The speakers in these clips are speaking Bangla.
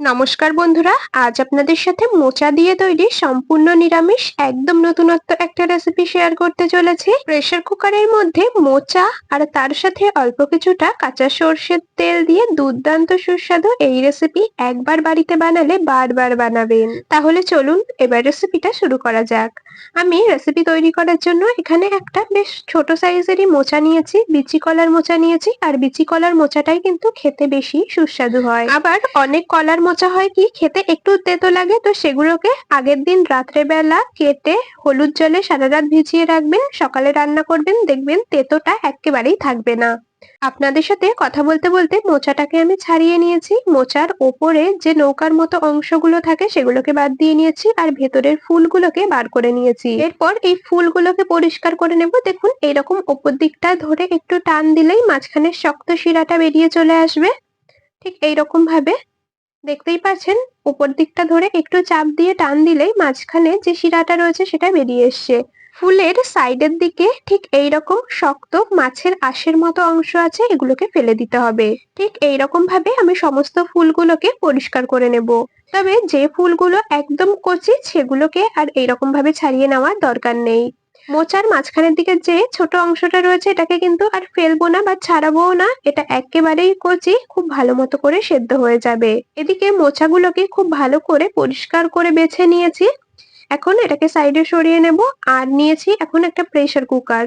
নমস্কার বন্ধুরা, আজ আপনাদের সাথে মোচা দিয়ে তৈরি সম্পূর্ণ নিরামিষ, একদম নতুনত্ব একটা রেসিপি শেয়ার করতে চলেছি। প্রেসার কুকারের মধ্যে মোচা আর তার সাথে অল্প কিছুটা কাঁচা সর্ষের তেল দিয়ে দুর্দান্ত সুস্বাদু এই রেসিপি একবার বাড়িতে বানালে বারবার বানাবেন। তাহলে চলুন এবার রেসিপিটা শুরু করা যাক। আমি রেসিপি তৈরি করার জন্য এখানে একটা বেশ ছোট সাইজেরই মোচা নিয়েছি, বিচি কলার মোচা নিয়েছি, আর বিচি কলার মোচাটাই কিন্তু খেতে বেশি সুস্বাদু হয়। আবার অনেক কলার মোচা হয় কি? খেতে একটু তেতো লাগে, তো সেগুলোকে আগের দিন রাত্রেবেলা কেটে হলুদ জলে সারা রাত ভিজিয়ে রাখবেন। সকালে রান্না করবেন, দেখবেন তেতোটা একেবারেই থাকবে না। আপনাদের সাথে কথা বলতে বলতে মোচাটাকে আমি ছাড়িয়ে নিয়েছি। মোচার ওপরে যে নৌকার মতো অংশগুলো থাকে, সেগুলোকে বাদ দিয়ে নিয়েছি আর ভেতরের ফুলগুলোকে বার করে নিয়েছি। এরপর এই ফুলগুলোকে পরিষ্কার করে নেব। দেখুন, এইরকম ওপর দিকটা ধরে একটু টান দিলেই মাঝখানে শক্ত শিরাটা বেরিয়ে চলে আসবে। ঠিক এইরকম ভাবে দেখতেই পাচ্ছেন, উপর দিকটা ধরে একটু চাপ দিয়ে টান দিলেই মাঝখানে যে শিরাটা রয়েছে সেটা বেরিয়ে এসছে। ফুলের সাইডের দিকে ঠিক এই রকম শক্ত মাছের আশের মতো অংশ আছে, এগুলোকে ফেলে দিতে হবে। ঠিক এই রকম ভাবে আমি সমস্ত ফুলগুলোকে পরিষ্কার করে নেব। তবে যে ফুলগুলো একদম কচি, সেগুলোকে আর এইরকম ভাবে ছাড়িয়ে নেওয়ার দরকার নেই। মোচার মাঝখানের দিকে যে ছোট অংশটা রয়েছে, এটাকে কিন্তু আর ফেলব না বা ছাড়াবো না। এটা একেবারেই কচি, খুব ভালো মতো করে সেদ্ধ হয়ে যাবে। এদিকে মোচাগুলোকে খুব ভালো করে পরিষ্কার করে বেছে নিয়েছি। এখন এটাকে সাইডে সরিয়ে নেব আর নিয়েছি এখন একটা প্রেসার কুকার।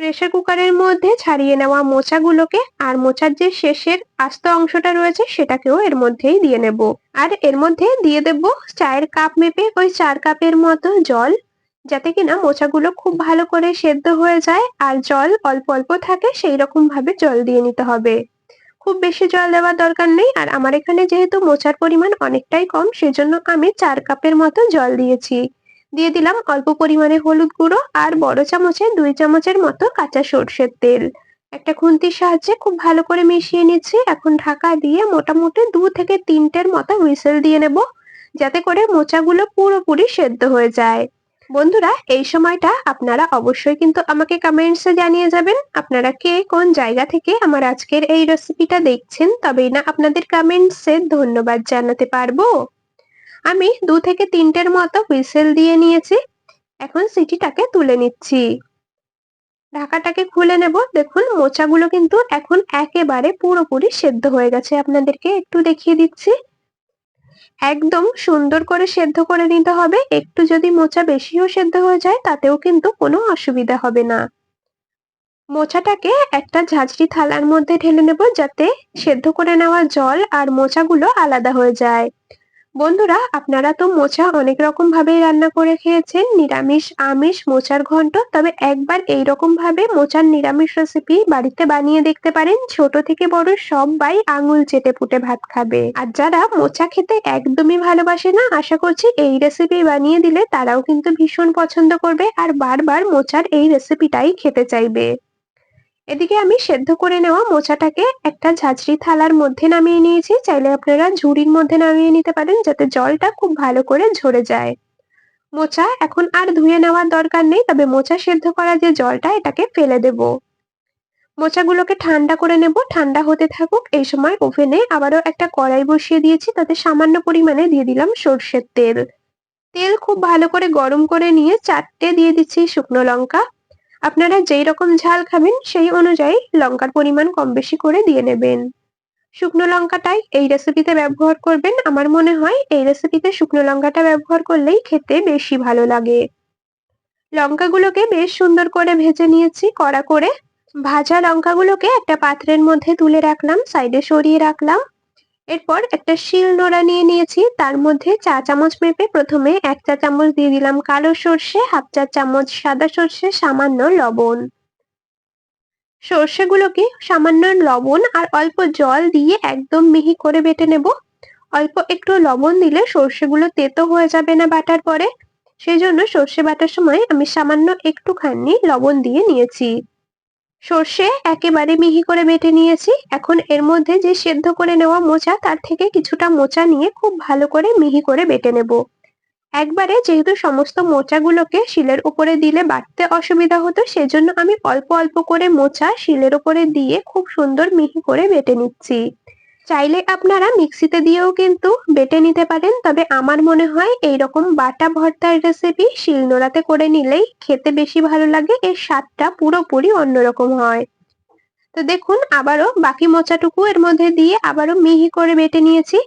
প্রেসার কুকারের মধ্যে ছাড়িয়ে নেওয়া মোচাগুলোকে আর মোচার যে শেষের আস্ত অংশটা রয়েছে, সেটাকেও এর মধ্যেই দিয়ে নেব। আর এর মধ্যে দিয়ে দেব চায়ের কাপ মেপে, ওই চার কাপের মতো জল। যাতে কিনা মোচাগুলো খুব ভালো করে সেদ্ধ হয়ে যায় আর জল অল্প অল্প থাকে সেই রকম ভাবে জল দিয়ে নিতে হবে। খুব বেশি জল দেওয়ার দরকার নেই আর আমার এখানে যেহেতু মোচার পরিমাণ অনেকটাই কম সেজন্য আমি চার কাপের মতো জল দিয়েছি। দিয়ে দিলাম অল্প পরিমাণে হলুদ গুঁড়ো আর বড় চামচে দুই চামচের মতো কাঁচা সর্ষের তেল। একটা খুন্তির সাহায্যে খুব ভালো করে মিশিয়ে নিচ্ছি। এখন ঢাকা দিয়ে মোটামুটি দু থেকে তিনটের মতো হুইসেল দিয়ে নেব, যাতে করে মোচাগুলো পুরোপুরি সেদ্ধ হয়ে যায়। বন্ধুরা, এই সময়টা আপনারা অবশ্যই কিন্তু আমাকে কমেন্টসে জানিয়ে যাবেন, আপনারা কে কোন জায়গা থেকে আমার আজকের এই রেসিপিটা দেখছেন, তবেই না আপনাদের কমেন্টসে ধন্যবাদ জানাতে পারব। আমি দু থেকে তিনটের মতো হুইসেল দিয়ে নিয়েছি, এখন সিটিটাকে তুলে নিচ্ছি। ঢাকাটাকে খুলে নেব, দেখুন মোচাগুলো কিন্তু এখন একেবারে পুরোপুরি সেদ্ধ হয়ে গেছে, আপনাদেরকে একটু দেখিয়ে দিচ্ছি। একদম সুন্দর করে সেদ্ধ করে নিতে হবে। একটু যদি মোচা বেশিও সেদ্ধ হয়ে যায়, তাতেও কিন্তু কোনো অসুবিধা হবে না। মোচাটাকে একটা ঝাঁঝরি থালার মধ্যে ঢেলে নেব যাতে সেদ্ধ করে নেওয়া জল আর মোচাগুলো আলাদা হয়ে যায়। বন্ধুরা, আপনারা তো মোচা অনেক রকম ভাবেই রান্না করে খেয়েছেন। নিরামিষ, আমিষ, মোচার ঘন্ট তবে একবার এই রকম ভাবে মোচার নিরামিষ রেসিপি বাড়িতে বানিয়ে দেখতে পারেন। ছোট থেকে বড় সবাই আঙুল চেটে পুটে ভাত খাবে। আর যারা মোচা খেতে একদমই ভালোবাসে না, আশা করছি এই রেসিপি বানিয়ে দিলে তারাও কিন্তু ভীষণ পছন্দ করবে আর বারবার মোচার এই রেসিপিটাই খেতে চাইবে। এদিকে আমি সেদ্ধ করে নেওয়া মোচাটাকে একটা ঝাঁঝরি থালার মধ্যে নামিয়ে নিয়েছি। চাইলে আপনারা ঝুড়ির মধ্যে নামিয়ে নিতে পারেন যাতে জলটা খুব ভালো করে ঝরে যায়। মোচা এখন আর ধুয়ে নেওয়ার দরকার নেই, তবে মোচা সেদ্ধ করা যে জলটা, এটাকে ফেলে দেব। মোচাগুলোকে ঠান্ডা করে নেব। ঠান্ডা হতে থাকুক, এই সময় ওভেনে আবারও একটা কড়াই বসিয়ে দিয়েছি। তাতে সামান্য পরিমাণে দিয়ে দিলাম সর্ষের তেল। তেল খুব ভালো করে গরম করে নিয়ে চারটে দিয়ে দিচ্ছি শুকনো লঙ্কা। আপনারা যেই রকম ঝাল খাবেন, সেই অনুযায়ী লঙ্কার পরিমাণ কম বেশি করে দিয়ে নেবেন। শুকনো লঙ্কাটাই এই রেসিপিতে ব্যবহার করবেন। আমার মনে হয় এই রেসিপিতে শুকনো লঙ্কাটা ব্যবহার করলেই খেতে বেশি ভালো লাগে। লঙ্কাগুলোকে বেশ সুন্দর করে ভেজে নিয়েছি কড়া করে। ভাজা লঙ্কাগুলোকে একটা পাত্রের মধ্যে তুলে রাখলাম সাইডে সরিয়ে রাখলাম। এরপর একটা শিল নোড়া নিয়ে নিয়েছি। তার মধ্যে চা চামচ মেপে প্রথমে এক চা চামচ দিয়ে দিলাম কালো সর্ষে, হাফ চা চামচ সাদা সর্ষে, সামান্য লবণ। সর্ষেগুলোকে সামান্য লবণ আর অল্প জল দিয়ে একদম মিহি করে বেটে নেব। অল্প একটু লবণ দিলে সর্ষেগুলো তেতো হয়ে যাবে না বাটার পরে। সেই জন্য সর্ষে বাটার সময় আমি সামান্য একটুখানি লবণ দিয়ে নিয়েছি। সর্ষে একেবারে মিহি করে বেটে নিয়েছি। এখন এর মধ্যে যে সেদ্ধ করে নেওয়া মোচা, তার থেকে কিছুটা মোচা নিয়ে খুব ভালো করে মিহি করে বেটে নেব। একবারে যেহেতু সমস্ত মোচাগুলোকে শিলের উপরে দিলে বাটতে অসুবিধা হতো, সেজন্য আমি অল্প অল্প করে মোচা শিলের উপরে দিয়ে খুব সুন্দর মিহি করে বেটে নিচ্ছি। চাইলে আপনারা মিক্সিতে দিয়েও কিন্তু বেটে নিতে পারেন। তবে আমার মনে হয় এই রকম বাটা ভর্তার রেসিপি শিলনোড়াতে করে নিলেই খেতে বেশি ভালো লাগে, এর স্বাদটা পুরোপুরি অন্যরকম হয়। তো দেখুন, আবারও বাকি মোচাটুকু এর মধ্যে দিয়ে আবারও মিহি করে বেটে নিয়েছি।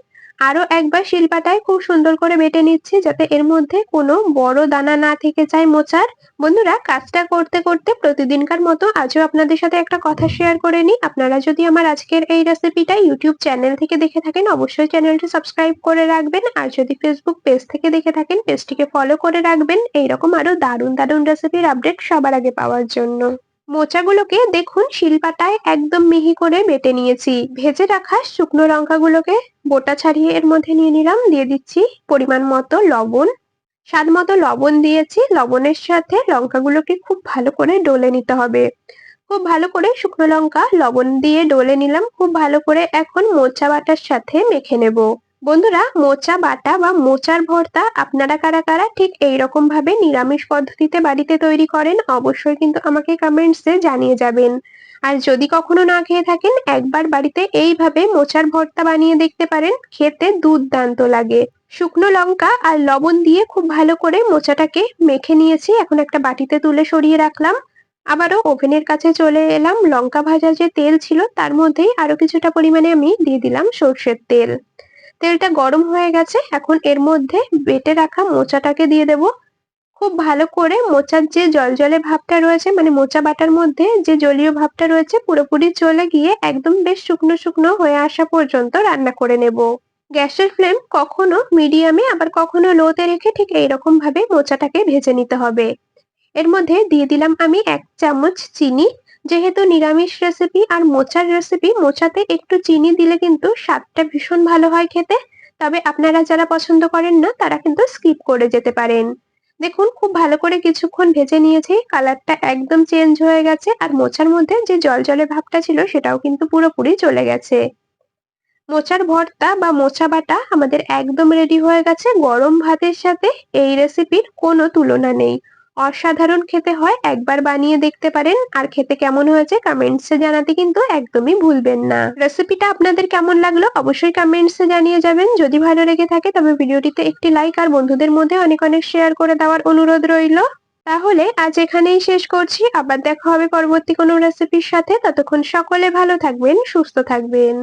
আরও একবার শিলপাটায় খুব সুন্দর করে বেটে নিচ্ছি যাতে এর মধ্যে কোনো বড় দানা না থেকে যায় মোচার। বন্ধুরা, কাজটা করতে করতে প্রতিদিনকার মতো আজও আপনাদের সাথে একটা কথা শেয়ার করে নিই। আপনারা যদি আমার আজকের এই রেসিপিটা ইউটিউব চ্যানেল থেকে দেখে থাকেন, অবশ্যই চ্যানেলটি সাবস্ক্রাইব করে রাখবেন। আর যদি ফেসবুক পেজ থেকে দেখে থাকেন পেজটিকে ফলো করে রাখবেন। এইরকম আরও দারুণ দারুণ রেসিপির আপডেট সবার আগে পাওয়ার জন্য। মোচাগুলোকে দেখুন শিলপাটায় একদম মিহি করে বেটে নিয়েছি। ভেজে রাখা শুকনো লঙ্কাগুলোকে বোটা ছাড়িয়ে এর মধ্যে নিয়ে নিলাম। দিয়ে দিচ্ছি পরিমাণ মতো লবণ। স্বাদ মতো লবণ দিয়েছি। লবণের সাথে লঙ্কাগুলোকে খুব ভালো করে ডলে নিতে হবে। খুব ভালো করে শুকনো লঙ্কা লবণ দিয়ে ডলে নিলাম। খুব ভালো করে এখন মোচা বাটার সাথে মেখে নেব। বন্ধুরা, মোচা, বাটা বা মোচার ভর্তা আপনারা কারা কারা ঠিক এইরকম ভাবে নিরামিষ পদ্ধতিতে বাড়িতে তৈরি করেন অবশ্যই কিন্তু আমাকে কমেন্টসে জানিয়ে যাবেন। আর যদি কখনো না খেয়ে থাকেন, একবার বাড়িতে এইভাবে মোচার ভর্তা বানিয়ে দেখতে পারেন, খেতে দুর্দান্ত লাগে। শুকনো লঙ্কা আর লবণ দিয়ে খুব ভালো করে মোচাটাকে মেখে নিয়েছি, এখন একটা বাটিতে তুলে সরিয়ে রাখলাম। আবারও ওভেনের কাছে চলে এলাম, লঙ্কা ভাজা যে তেল ছিল তার মধ্যেই আরও কিছুটা পরিমাণে আমি দিয়ে দিলাম সর্ষের তেল। তেলটা গরম হয়ে গেছে, এখন এর মধ্যে বেটে রাখা মোচাটাকে দিয়ে দেব। খুব ভালো করে মোচার যে জলজলে ভাবটা রয়েছে মানে মোচা বাটার মধ্যে যে জলীয় ভাবটা রয়েছে, পুরোপুরি চলে গিয়ে একদম বেশ শুকনো শুকনো হয়ে আসা পর্যন্ত রান্না করে নেব। গ্যাসের ফ্লেম কখনো মিডিয়ামে, আবার কখনো লোতে রেখে ঠিক এইরকম ভাবে মোচাটাকে ভেজে নিতে হবে। এর মধ্যে দিয়ে দিলাম আমি এক চামচ চিনি যেহেতু নিরামিষ রেসিপি আর মোচার রেসিপি মোচাতে একটু চিনি দিলে কিন্তু স্বাদটা ভীষণ ভালো হয় খেতে। তবে আপনারা যারা পছন্দ করেন না, তারা কিন্তু স্কিপ করে যেতে পারেন। দেখুন, খুব ভালো করে কিছুক্ষণ ভেজে নিয়েছি। কালারটা একদম চেঞ্জ হয়ে গেছে আর মোচার মধ্যে যে জল জলে ভাবটা ছিল, সেটাও কিন্তু পুরোপুরি চলে গেছে। মোচার ভর্তা বা মোচা বাটা আমাদের একদম রেডি হয়ে গেছে গরম ভাতের সাথে। এই রেসিপির কোনো তুলনা নেই। অসাধারণ খেতে হয়, একবার বানিয়ে দেখতে পারেন। আর খেতে কেমন হয়েছে কমেন্টসে জানাতে কিন্তু একদমই ভুলবেন না। রেসিপিটা আপনাদের কেমন লাগল অবশ্যই কমেন্টসে জানিয়ে যাবেন। যদি ভালো লেগে থাকে তবে ভিডিওটিতে একটি লাইক আর বন্ধুদের মধ্যে অনেক অনেক শেয়ার করে দেওয়ার অনুরোধ রইল। তাহলে আজ এখানেই শেষ করছি। আবার দেখা হবে পরবর্তী কোনো রেসিপির সাথে। ততক্ষণ সকলে ভালো থাকবেন, সুস্থ থাকবেন।